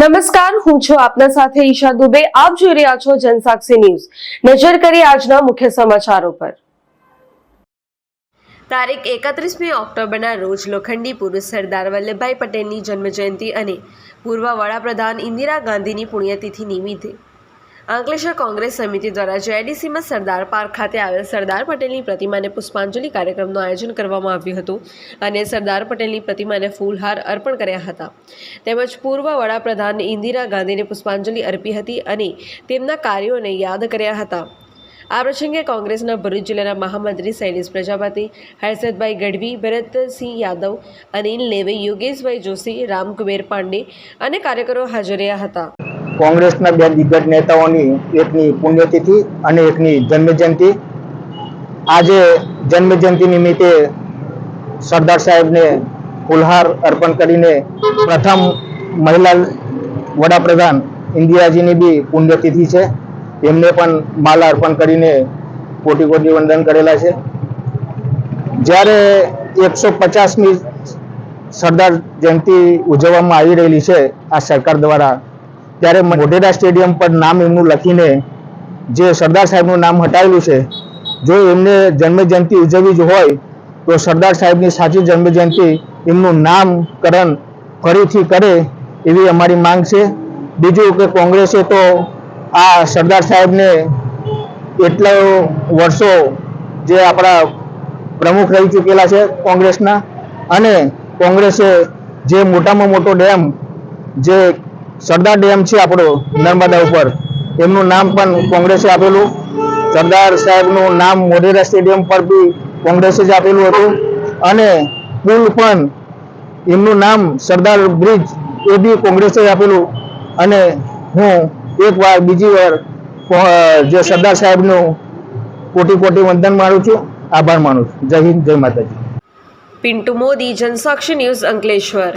નમસ્કાર, હું છું આપના સાથે ઈશા દુબે. આપ જોઈ રહ્યા છો જનસાક્ષી ન્યૂઝ. નજર કરી આજના મુખ્ય સમાચારો પર. તારીખ એકત્રીસમી ઓક્ટોબરના રોજ લોખંડી પુરુષ સરદાર વલ્લભભાઈ પટેલની જન્મજયંતિ અને પૂર્વ વડાપ્રધાન ઇન્દિરા ગાંધીની પુણ્યતિથિ નિમિત્તે અંકલેશ્વર કોંગ્રેસ સમિતિ દ્વારા જેડીસીમાં સરદાર પાર્ક ખાતે આવેલ સરદાર પટેલની પ્રતિમાને પુષ્પાંજલિ કાર્યક્રમનું આયોજન કરવામાં આવ્યું હતું અને સરદાર પટેલની પ્રતિમાને ફૂલહાર અર્પણ કર્યા હતા. તેમજ પૂર્વ વડાપ્રધાન ઇન્દિરા ગાંધીને પુષ્પાંજલિ અર્પી હતી અને તેમના કાર્યોને યાદ કર્યા હતા. આ પ્રસંગે કોંગ્રેસના ભરૂચ જિલ્લાના મહામંત્રી શૈલેષ પ્રજાપતિ, હર્ષદભાઈ ગઢવી, ભરતસિંહ યાદવ, અનિલ નેવે, યોગેશભાઈ જોશી, રામકુબેર પાંડે અને કાર્યકરો હાજર રહ્યા હતા. કોંગ્રેસના બે દિગ્ગજ નેતાઓની એકની પુણ્યતિથિ અને એકની જન્મજયંતિ. આજે જન્મજયંતિ નિમિત્તે સરદાર સાહેબને ફુલહાર અર્પણ કરીને પ્રથમ મહિલા વડાપ્રધાન ઇન્દિરાજીની બી પુણ્યતિથિ છે. એમને પણ માલા અર્પણ કરીને કોટી કોટી વંદન કરેલા છે. જ્યારે એકસો પચાસમી સરદાર જયંતિ ઉજવવામાં આવી રહેલી છે આ સરકાર દ્વારા ત્યારે મોઢેરા સ્ટેડિયમ પર નામ એમનું લખીને જે સરદાર સાહેબનું નામ હટાવેલું છે, જો એમને જન્મજયંતિ ઉજવવી જ હોય, તો સરદાર સાહેબની સાચી જન્મજયંતિ એમનું નામકરણ ફરીથી કરે એવી અમારી માંગ છે. બીજું કે કોંગ્રેસે તો આ સરદાર સાહેબને એટલા વર્ષો જે આપણા પ્રમુખ રહી ચૂકેલા છે કોંગ્રેસના અને કોંગ્રેસે જે મોટામાં મોટો ડેમ જે સરદાર ડેમ છે આપણો, નર્મદા ઉપર. એમનું નામ પણ કોંગ્રેસે આપેલું. સરદાર સાહેબનું નામ મોઢેરા સ્ટેડિયમ પર બી કોંગ્રેસે જ આપેલું હતું. અને પુલ પણ એમનું નામ સરદાર બ્રિજ એ બી કોંગ્રેસે જ આપેલું. અને હું એક વાર બીજી વાર જે સરદાર સાહેબનું કોટી કોટી વંદન માનું છું. આભાર માનું છું. જય હિન્દ, જય માતાજી. પિન્ટુ મોદી, જનસાક્ષી ન્યૂઝ અંકલેશ્વર.